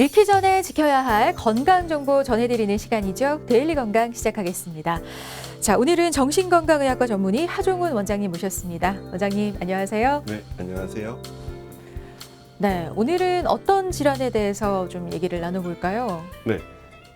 잃기 전에 지켜야 할 건강 정보 전해드리는 시간이죠. 데일리 건강 시작하겠습니다. 자, 오늘은 정신건강의학과 전문의 하종훈 원장님 모셨습니다. 원장님, 안녕하세요. 네, 안녕하세요. 네, 오늘은 어떤 질환에 대해서 좀 얘기를 나눠볼까요? 네,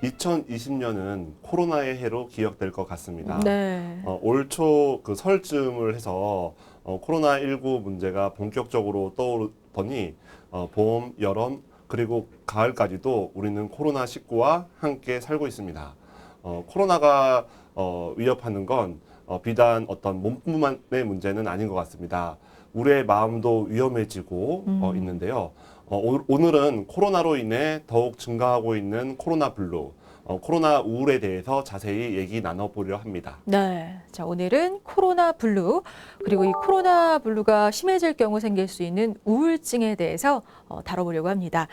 2020년은 코로나의 해로 기억될 것 같습니다. 네. 어, 올초 그 설쯤을 해서 어, 코로나19 문제가 본격적으로 떠오르더니 어, 봄, 여름 그리고 가을까지도 우리는 코로나19와 함께 살고 있습니다. 어, 코로나가 어, 위협하는 건 어, 비단 어떤 몸뿐만의 문제는 아닌 것 같습니다. 우리의 마음도 위험해지고 어, 음. 있는데요. 어, 오늘- 오늘은 코로나로 인해 더욱 증가하고 있는 코로나 블루, 어, 코로나 우울에 대해서 자세히 얘기 나눠보려 합니다. 네. 자, 오늘은 코로나 블루, 그리고 이 코로나 블루가 심해질 경우 생길 수 있는 우울증에 대해서 어, 다뤄보려고 합니다.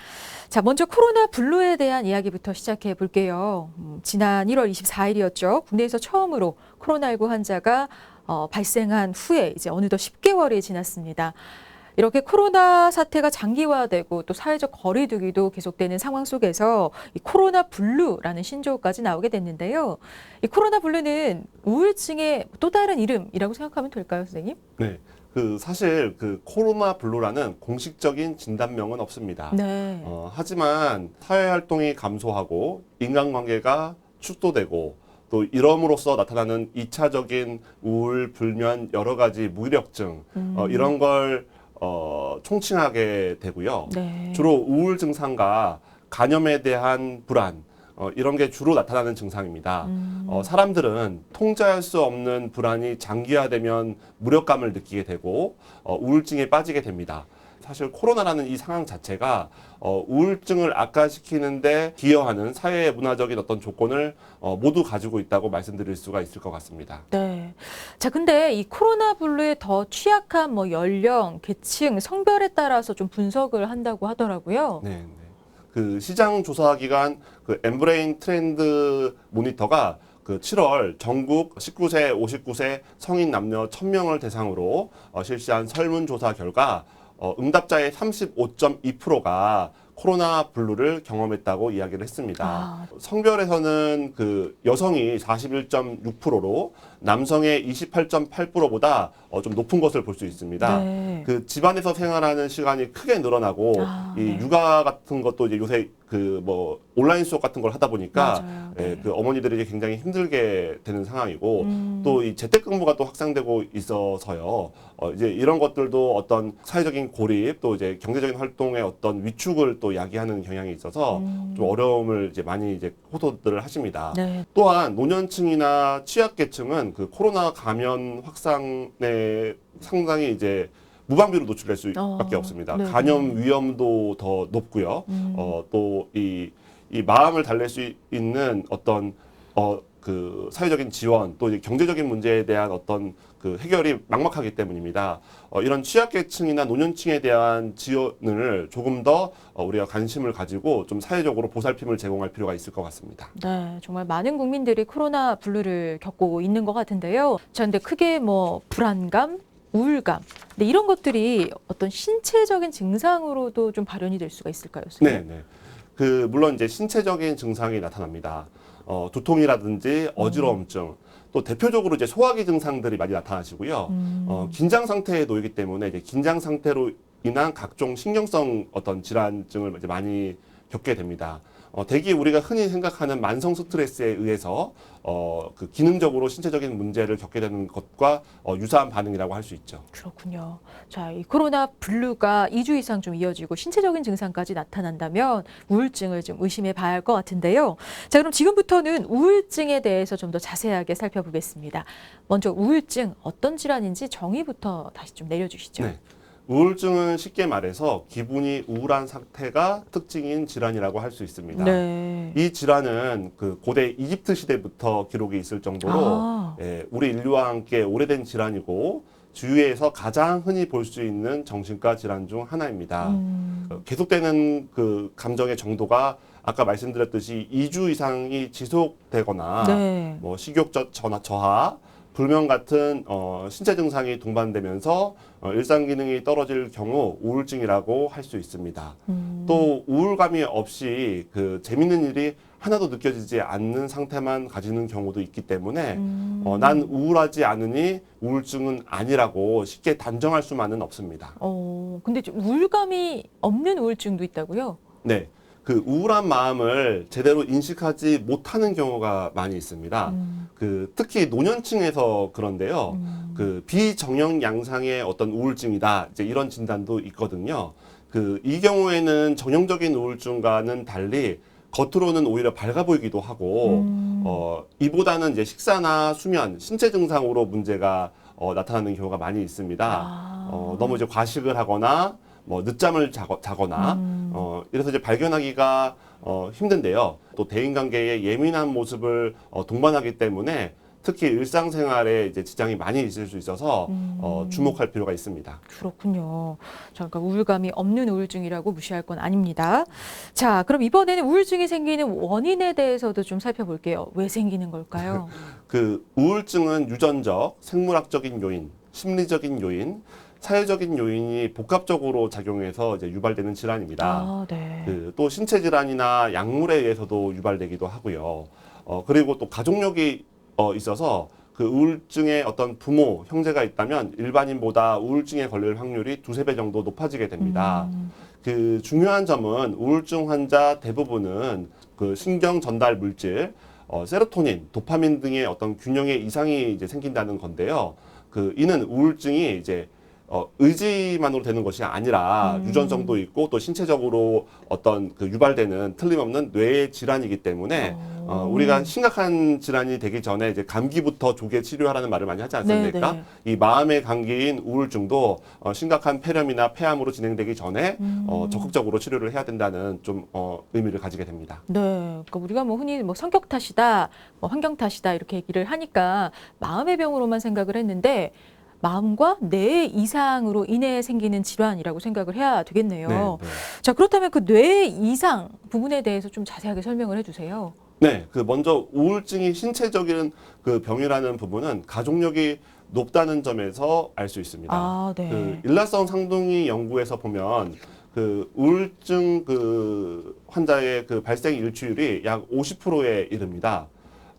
자, 먼저 코로나 블루에 대한 이야기부터 시작해 볼게요. 음, 지난 1월 24일이었죠. 국내에서 처음으로 코로나19 환자가 어, 발생한 후에 이제 어느덧 10개월이 지났습니다. 이렇게 코로나 사태가 장기화되고 또 사회적 거리두기도 계속되는 상황 속에서 이 코로나 블루라는 신조어까지 나오게 됐는데요. 이 코로나 블루는 우울증의 또 다른 이름이라고 생각하면 될까요, 선생님? 네. 그 사실 그 코로나 블루라는 공식적인 진단명은 없습니다. 네. 어, 하지만 사회 활동이 감소하고 인간관계가 축소되고 또 이럼으로써 나타나는 이차적인 우울, 불면, 여러 가지 무기력증 음. 어, 이런 걸 어, 총칭하게 되고요. 네. 주로 우울 증상과 간염에 대한 불안 어, 이런 게 주로 나타나는 증상입니다. 음. 어, 사람들은 통제할 수 없는 불안이 장기화되면 무력감을 느끼게 되고 어, 우울증에 빠지게 됩니다. 사실 코로나라는 이 상황 자체가 어, 우울증을 악화시키는데 기여하는 사회의 문화적인 어떤 조건을 어, 모두 가지고 있다고 말씀드릴 수가 있을 것 같습니다. 네. 자, 근데 이 코로나 블루에 더 취약한 뭐 연령, 계층, 성별에 따라서 좀 분석을 한다고 하더라고요. 네, 네. 그 시장 조사 기관 그 엠브레인 트렌드 모니터가 그 7월 전국 19세, 59세 성인 남녀 1000명을 대상으로 어, 실시한 설문조사 결과 어, 응답자의 35.2%가 코로나 블루를 경험했다고 이야기를 했습니다. 아. 성별에서는 그 여성이 41.6%로 남성의 28.8%보다 어, 좀 높은 것을 볼 수 있습니다. 네. 그 집안에서 생활하는 시간이 크게 늘어나고 아, 이 네. 육아 같은 것도 이제 요새 그 뭐 온라인 수업 같은 걸 하다 보니까. 예, 네. 그 어머니들이 굉장히 힘들게 되는 상황이고 음. 또이 재택근무가 또 확산되고 있어서요. 어 이제 이런 것들도 어떤 사회적인 고립 또 이제 경제적인 활동의 어떤 위축을 또 야기하는 경향이 있어서 음. 좀 어려움을 이제 많이 이제 호소들을 하십니다. 네. 또한 노년층이나 취약계층은 그 코로나 감염 확산에 상당히 이제 무방비로 노출될 수밖에 어, 없습니다. 네. 감염 위험도 더 높고요. 음. 어, 또이 이 마음을 달랠 수 있는 어떤 어 그 사회적인 지원 또 경제적인 문제에 대한 어떤 그 해결이 막막하기 때문입니다. 어, 이런 취약계층이나 노년층에 대한 지원을 조금 더 어, 우리가 관심을 가지고 좀 사회적으로 보살핌을 제공할 필요가 있을 것 같습니다. 네, 정말 많은 국민들이 코로나 블루를 겪고 있는 것 같은데요. 자, 근데 크게 뭐 불안감, 우울감, 근데 이런 것들이 어떤 신체적인 증상으로도 좀 발현이 될 수가 있을까요? 네, 선생님? 네. 그 물론 이제 신체적인 증상이 나타납니다. 어, 두통이라든지 어지러움증, 또 대표적으로 이제 소화기 증상들이 많이 나타나시고요. 음. 어, 긴장 상태에 놓이기 때문에 이제 긴장 상태로 인한 각종 신경성 어떤 질환증을 이제 많이 겪게 됩니다. 어, 대기 우리가 흔히 생각하는 만성 스트레스에 의해서 어, 그 기능적으로 신체적인 문제를 겪게 되는 것과 어, 유사한 반응이라고 할 수 있죠. 그렇군요. 자, 이 코로나 블루가 2주 이상 좀 이어지고 신체적인 증상까지 나타난다면 우울증을 좀 의심해 봐야 할 것 같은데요. 자, 그럼 지금부터는 우울증에 대해서 좀 더 자세하게 살펴보겠습니다. 먼저 우울증 어떤 질환인지 정의부터 다시 좀 내려주시죠. 네. 우울증은 쉽게 말해서 기분이 우울한 상태가 특징인 질환이라고 할 수 있습니다. 네. 이 질환은 그 고대 이집트 시대부터 기록이 있을 정도로 아. 예, 우리 인류와 함께 오래된 질환이고 주위에서 가장 흔히 볼 수 있는 정신과 질환 중 하나입니다. 음. 어, 계속되는 그 감정의 정도가 아까 말씀드렸듯이 2주 이상이 지속되거나 네. 뭐 식욕 저하 불면 같은 어, 신체 증상이 동반되면서 어, 일상 기능이 떨어질 경우 우울증이라고 할 수 있습니다. 음. 또 우울감이 없이 그 재밌는 일이 하나도 느껴지지 않는 상태만 가지는 경우도 있기 때문에 음. 어, 난 우울하지 않으니 우울증은 아니라고 쉽게 단정할 수만은 없습니다. 어, 근데 좀 우울감이 없는 우울증도 있다고요? 네. 그 우울한 마음을 제대로 인식하지 못하는 경우가 많이 있습니다. 음. 그 특히 노년층에서 그런데요. 음. 그 비정형 양상의 어떤 우울증이다. 이제 이런 진단도 있거든요. 그 이 경우에는 정형적인 우울증과는 달리 겉으로는 오히려 밝아 보이기도 하고 음. 어 이보다는 이제 식사나 수면, 신체 증상으로 문제가 어, 나타나는 경우가 많이 있습니다. 아. 어, 너무 이제 과식을 하거나 뭐 늦잠을 자거, 자거 나 음. 어, 이래서 이제 발견하기가 어, 힘든데요. 또 대인관계에 예민한 모습을 어, 동반하기 때문에 특히 일상생활에 이제 지장이 많이 있을 수 있어서 음. 어, 주목할 필요가 있습니다. 그렇군요. 자, 그러니까 우울감이 없는 우울증이라고 무시할 건 아닙니다. 자, 그럼 이번에는 우울증이 생기는 원인에 대해서도 좀 살펴볼게요. 왜 생기는 걸까요? 그 우울증은 유전적, 생물학적인 요인, 심리적인 요인, 사회적인 요인이 복합적으로 작용해서 이제 유발되는 질환입니다. 아, 네. 그 또 신체 질환이나 약물에 의해서도 유발되기도 하고요. 어, 그리고 또 가족력이 어, 있어서 그 우울증의 어떤 부모, 형제가 있다면 일반인보다 우울증에 걸릴 확률이 두세 배 정도 높아지게 됩니다. 음. 그 중요한 점은 우울증 환자 대부분은 그 신경 전달 물질, 어, 세로토닌, 도파민 등의 어떤 균형에 이상이 이제 생긴다는 건데요. 그 이는 우울증이 이제 어, 의지만으로 되는 것이 아니라 음. 유전성도 있고 또 신체적으로 어떤 그 유발되는 틀림없는 뇌의 질환이기 때문에 어, 우리가 심각한 질환이 되기 전에 이제 감기부터 조기 치료하라는 말을 많이 하지 않습니까? 네, 이 마음의 감기인 우울증도 어, 심각한 폐렴이나 폐암으로 진행되기 전에 음. 어, 적극적으로 치료를 해야 된다는 좀 어, 의미를 가지게 됩니다. 네, 그러니까 우리가 뭐 흔히 뭐 성격 탓이다, 뭐 환경 탓이다 이렇게 얘기를 하니까 마음의 병으로만 생각을 했는데 마음과 뇌 이상으로 인해 생기는 질환이라고 생각을 해야 되겠네요. 네, 네. 자, 그렇다면 그 뇌 이상 부분에 대해서 좀 자세하게 설명을 해주세요. 네, 그 먼저 우울증이 신체적인 그 병이라는 부분은 가족력이 높다는 점에서 알 수 있습니다. 아, 네. 그 일라성 상둥이 연구에서 보면 그 우울증 그 환자의 그 발생 일치율이 약 50%에 이릅니다.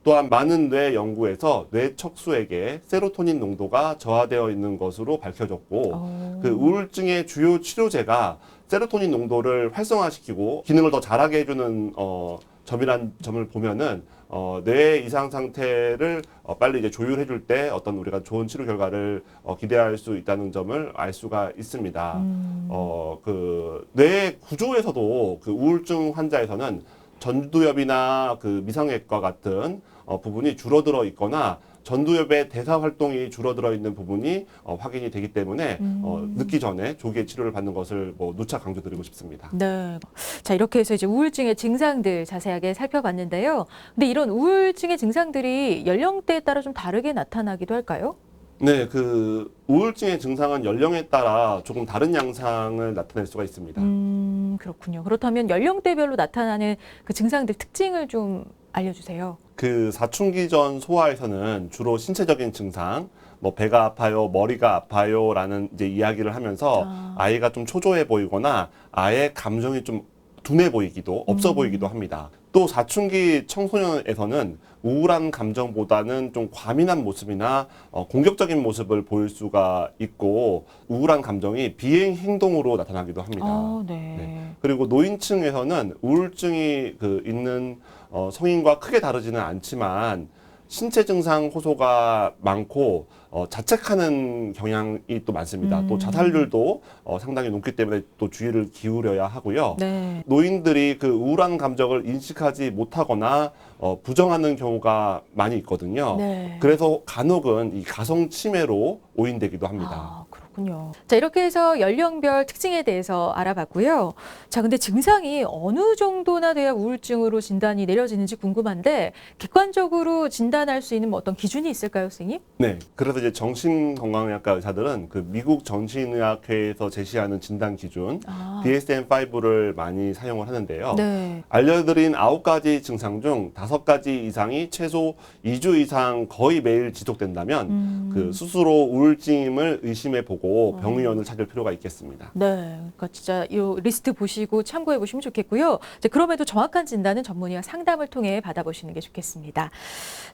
또한 많은 뇌 연구에서 뇌 척수에게 세로토닌 농도가 저하되어 있는 것으로 밝혀졌고 어. 그 우울증의 주요 치료제가 세로토닌 농도를 활성화시키고 기능을 더 잘하게 해주는 어, 점이란 점을 보면은 어, 뇌 이상 상태를 어, 빨리 이제 조율해 줄 때 어떤 우리가 좋은 치료 결과를 어, 기대할 수 있다는 점을 알 수가 있습니다. 음. 어, 그, 뇌 구조에서도 그 우울증 환자에서는 전두엽이나 그 미상액과 같은 어, 부분이 줄어들어 있거나 전두엽의 대사 활동이 줄어들어 있는 부분이 어, 확인이 되기 때문에 어, 음. 늦기 전에 조기에 치료를 받는 것을 뭐 누차 강조드리고 싶습니다. 네. 자, 이렇게 해서 이제 우울증의 증상들 자세하게 살펴봤는데요. 근데 이런 우울증의 증상들이 연령대에 따라 좀 다르게 나타나기도 할까요? 네, 그 우울증의 증상은 연령에 따라 조금 다른 양상을 나타낼 수가 있습니다. 음, 그렇군요. 그렇다면 연령대별로 나타나는 그 증상들 특징을 좀 알려주세요. 그 사춘기 전 소아에서는 주로 신체적인 증상, 뭐 배가 아파요, 머리가 아파요라는 이제 이야기를 하면서 아. 아이가 좀 초조해 보이거나 아예 감정이 좀 둔해 보이기도 없어 음. 보이기도 합니다. 또 사춘기 청소년에서는 우울한 감정보다는 좀 과민한 모습이나 어, 공격적인 모습을 보일 수가 있고 우울한 감정이 비행 행동으로 나타나기도 합니다. 아, 네. 네. 그리고 노인층에서는 우울증이 그 있는 어, 성인과 크게 다르지는 않지만 신체 증상 호소가 많고 어, 자책하는 경향이 또 많습니다. 음. 또 자살률도 어, 상당히 높기 때문에 또 주의를 기울여야 하고요. 네. 노인들이 그 우울한 감정을 인식하지 못하거나 어, 부정하는 경우가 많이 있거든요. 네. 그래서 간혹은 이 가성 치매로 오인되기도 합니다. 아, 그렇군요. 자, 이렇게 해서 연령별 특징에 대해서 알아봤고요. 자, 근데 증상이 어느 정도나 돼야 우울증으로 진단이 내려지는지 궁금한데 객관적으로 진단할 수 있는 뭐 어떤 기준이 있을까요, 선생님? 네. 그래서 이제 정신건강의학과 의사들은 그 미국 정신의학회에서 제시하는 진단 기준 아, DSM-5를 많이 사용을 하는데요. 네. 알려드린 아홉 가지 증상 중 다섯 가지 이상이 최소 2주 이상 거의 매일 지속된다면 음. 그 스스로 우울증임을 의심해 보고 병의원을 찾을 필요가 있겠습니다. 네, 그러니까 진짜 이 리스트 보시고 참고해 보시면 좋겠고요. 이제 그럼에도 정확한 진단은 전문의와 상담을 통해 받아보시는 게 좋겠습니다.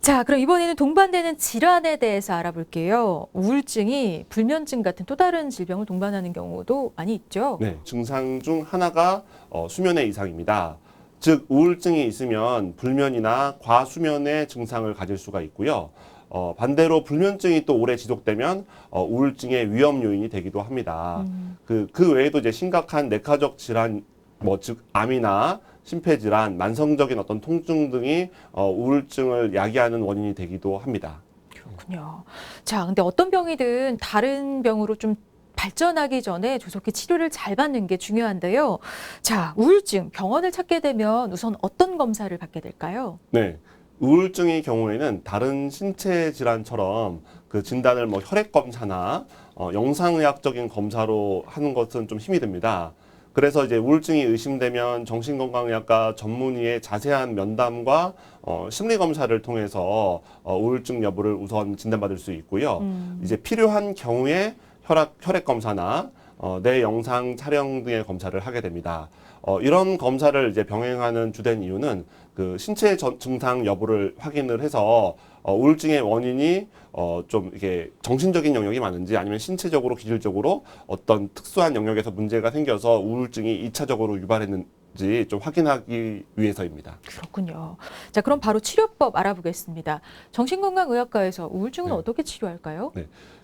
자, 그럼 이번에는 동반되는 질환에 대해서 알아볼게요. 우울증이 불면증 같은 또 다른 질병을 동반하는 경우도 많이 있죠. 네, 증상 중 하나가 어, 수면의 이상입니다. 즉 우울증이 있으면 불면이나 과수면의 증상을 가질 수가 있고요. 어, 반대로 불면증이 또 오래 지속되면 어, 우울증의 위험 요인이 되기도 합니다. 그, 그 외에도 이제 심각한 내과적 질환, 뭐 즉 암이나 심폐질환, 만성적인 어떤 통증 등이 어, 우울증을 야기하는 원인이 되기도 합니다. 그렇군요. 자, 근데 어떤 병이든 다른 병으로 좀 발전하기 전에 조속히 치료를 잘 받는 게 중요한데요. 자, 우울증 병원을 찾게 되면 우선 어떤 검사를 받게 될까요? 네. 우울증의 경우에는 다른 신체 질환처럼 그 진단을 뭐 혈액 검사나 어, 영상의학적인 검사로 하는 것은 좀 힘이 듭니다. 그래서 이제 우울증이 의심되면 정신건강의학과 전문의의 자세한 면담과 어, 심리 검사를 통해서 어, 우울증 여부를 우선 진단받을 수 있고요. 음. 이제 필요한 경우에 혈액, 혈액 검사나 어, 뇌 영상 촬영 등의 검사를 하게 됩니다. 어, 이런 검사를 이제 병행하는 주된 이유는 그 신체 전- 증상 여부를 확인을 해서 어, 우울증의 원인이 어, 좀 이게 정신적인 영역이 많은지 아니면 신체적으로 기질적으로 어떤 특수한 영역에서 문제가 생겨서 우울증이 이차적으로 유발했는지 좀 확인하기 위해서입니다. 그렇군요. 자, 그럼 바로 치료법 알아보겠습니다. 정신건강의학과에서 우울증은 네. 어떻게 치료할까요?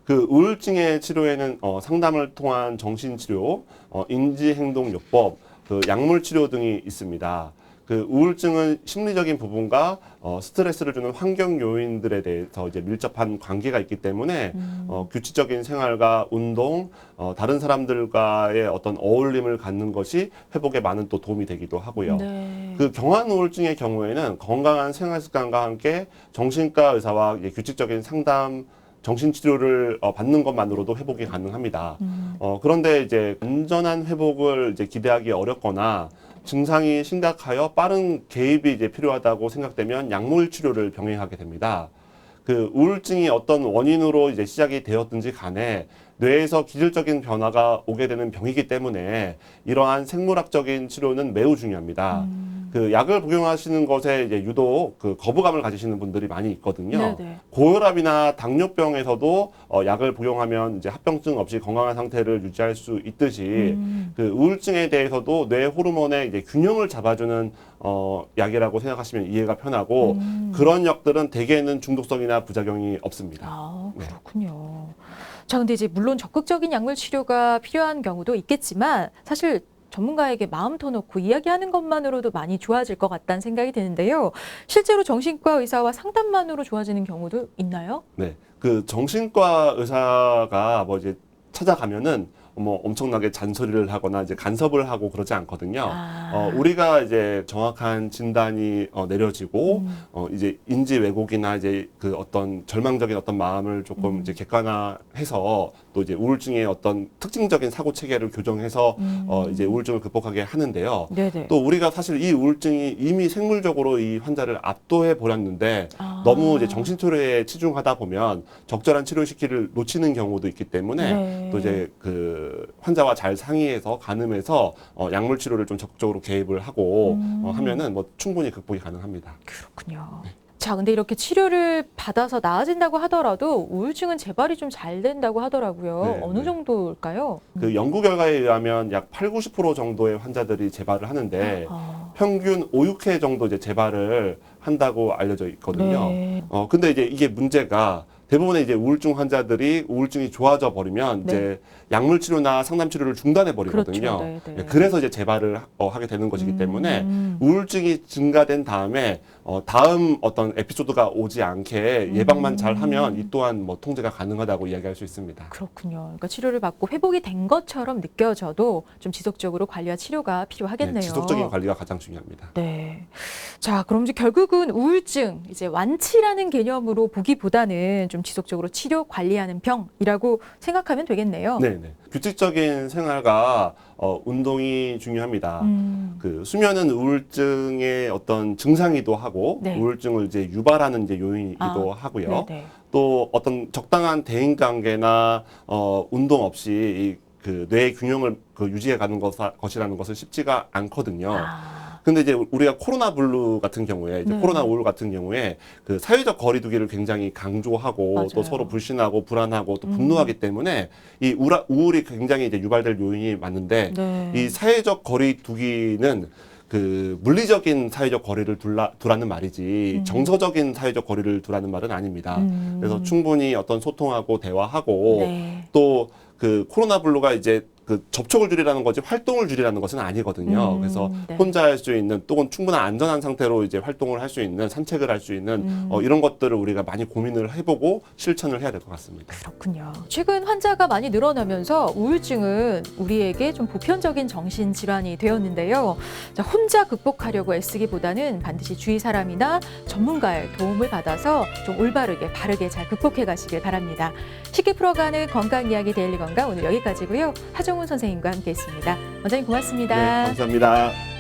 그 우울증의 치료에는 어, 상담을 통한 정신치료, 어, 인지행동요법, 그 약물 치료 등이 있습니다. 그 우울증은 심리적인 부분과 어, 스트레스를 주는 환경 요인들에 대해서 이제 밀접한 관계가 있기 때문에 음. 어, 규칙적인 생활과 운동, 어, 다른 사람들과의 어떤 어울림을 갖는 것이 회복에 많은 또 도움이 되기도 하고요. 네. 그 경한 우울증의 경우에는 건강한 생활 습관과 함께 정신과 의사와 이제 규칙적인 상담, 정신 치료를 어, 받는 것만으로도 회복이 가능합니다. 음. 어, 그런데 이제 완전한 회복을 이제 기대하기 어렵거나 증상이 심각하여 빠른 개입이 이제 필요하다고 생각되면 약물 치료를 병행하게 됩니다. 그 우울증이 어떤 원인으로 이제 시작이 되었든지 간에 뇌에서 기질적인 변화가 오게 되는 병이기 때문에 이러한 생물학적인 치료는 매우 중요합니다. 음. 그 약을 복용하시는 것에 이제 유독 그 거부감을 가지시는 분들이 많이 있거든요. 네네. 고혈압이나 당뇨병에서도 어, 약을 복용하면 이제 합병증 없이 건강한 상태를 유지할 수 있듯이 음. 그 우울증에 대해서도 뇌 호르몬의 이제 균형을 잡아주는 어, 약이라고 생각하시면 이해가 편하고 음. 그런 약들은 대개는 중독성이나 부작용이 없습니다. 아, 네. 그렇군요. 자, 근데 이제 물론 적극적인 약물 치료가 필요한 경우도 있겠지만 사실 전문가에게 마음 터놓고 이야기하는 것만으로도 많이 좋아질 것 같다는 생각이 드는데요. 실제로 정신과 의사와 상담만으로 좋아지는 경우도 있나요? 네, 그 정신과 의사가 뭐 이제 찾아가면은 뭐 엄청나게 잔소리를 하거나 이제 간섭을 하고 그러지 않거든요. 아. 어, 우리가 이제 정확한 진단이 어, 내려지고 음. 어, 이제 인지 왜곡이나 이제 그 어떤 절망적인 어떤 마음을 조금 음. 이제 객관화해서 또 이제 우울증의 어떤 특징적인 사고 체계를 교정해서 음. 어, 이제 우울증을 극복하게 하는데요. 네네. 또 우리가 사실 이 우울증이 이미 생물적으로 이 환자를 압도해 버렸는데 아. 너무 이제 정신 치료에 치중하다 보면 적절한 치료 시기를 놓치는 경우도 있기 때문에 네. 또 이제 그 환자와 잘 상의해서 가늠해서 어, 약물 치료를 좀 적극적으로 개입을 하고 음. 어, 하면은 뭐 충분히 극복이 가능합니다. 그렇군요. 자, 근데 이렇게 치료를 받아서 나아진다고 하더라도 우울증은 재발이 좀 잘 된다고 하더라고요. 네, 어느 네. 정도일까요? 그 연구 결과에 의하면 약 8, 90% 정도의 환자들이 재발을 하는데 아, 평균 5, 6회 정도 이제 재발을 한다고 알려져 있거든요. 네. 어 근데 이제 이게 문제가 대부분의 이제 우울증 환자들이 우울증이 좋아져 버리면 네. 이제 약물 치료나 상담 치료를 중단해 버리거든요. 그렇죠. 네, 네. 예, 그래서 이제 재발을 하- 어, 하게 되는 것이기 때문에 음. 우울증이 증가된 다음에 어, 다음 어떤 에피소드가 오지 않게 예방만 잘 하면 음. 이 또한 뭐 통제가 가능하다고 이야기할 수 있습니다. 그렇군요. 그러니까 치료를 받고 회복이 된 것처럼 느껴져도 좀 지속적으로 관리와 치료가 필요하겠네요. 네, 지속적인 관리가 가장 중요합니다. 네. 자, 그럼 이제 결국은 우울증, 이제 완치라는 개념으로 보기보다는 좀 지속적으로 치료 관리하는 병이라고 생각하면 되겠네요. 네, 네. 규칙적인 생활과 어, 운동이 중요합니다. 음, 그 수면은 우울증의 어떤 증상이기도 하고 네. 우울증을 이제 유발하는 이제 요인이기도 아, 하고요. 네네. 또 어떤 적당한 대인 관계나 어, 운동 없이 이 그 뇌의 균형을 그 유지해 가는 것, 것이라는 것은 쉽지가 않거든요. 아, 근데 이제 우리가 코로나 블루 같은 경우에 이제 네. 코로나 우울 같은 경우에 그 사회적 거리두기를 굉장히 강조하고 맞아요. 또 서로 불신하고 불안하고 또 음. 분노하기 때문에 이 우라, 우울이 굉장히 이제 유발될 요인이 많은데 네. 이 사회적 거리두기는 그 물리적인 사회적 거리를 둘라, 두라는 말이지 음. 정서적인 사회적 거리를 두라는 말은 아닙니다. 음, 그래서 충분히 어떤 소통하고 대화하고 네. 또그 코로나 블루가 이제 그 접촉을 줄이라는 거지 활동을 줄이라는 것은 아니거든요. 음, 그래서 네. 혼자 할 수 있는 또는 충분한 안전한 상태로 이제 활동을 할 수 있는 산책을 할 수 있는 음. 어, 이런 것들을 우리가 많이 고민을 해보고 실천을 해야 될 것 같습니다. 그렇군요. 최근 환자가 많이 늘어나면서 우울증은 우리에게 좀 보편적인 정신 질환이 되었는데요. 자, 혼자 극복하려고 애쓰기보다는 반드시 주위 사람이나 전문가의 도움을 받아서 좀 올바르게 바르게 잘 극복해 가시길 바랍니다. 쉽게 풀어가는 건강 이야기 데일리 건강 오늘 여기까지고요. 하 정훈 선생님과 함께했습니다. 원장님 고맙습니다. 네, 감사합니다.